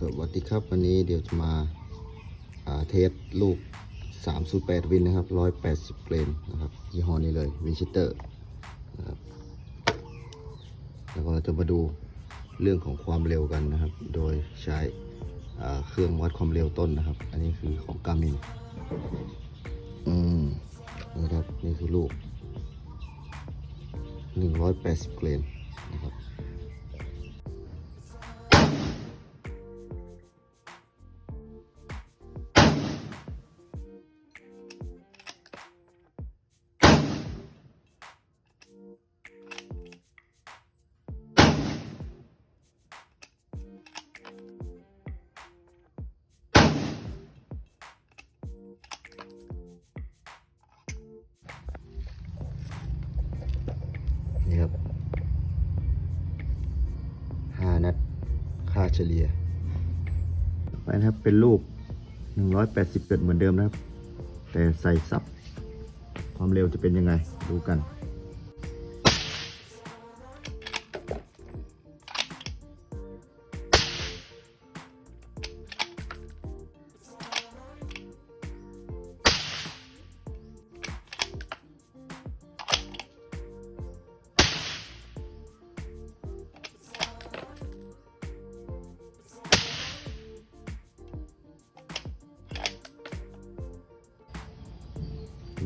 สวัสดีครับวันนี้เดี๋ยวจะมาาเทสลูก 308 วินนะครับ 180 เกรนนะครับยี่ห้อนี้เลยวินชิเตอร์นะครับแล้วก็เราจะมาดูเรื่องของความเร็วกันนะครับ โดยใช้เครื่องวัดความเร็วต้นนะครับ อันนี้คือของกามินอืมนี่ครับนี่คือลูก 180 เกรน เฉลี่ยไปนะครับเป็นลูก 180เกิดเหมือนเดิมนะครับ แต่ใส่ซับความเร็วจะเป็นยังไงดูกัน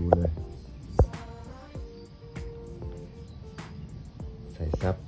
ูเลย ใส่ซับ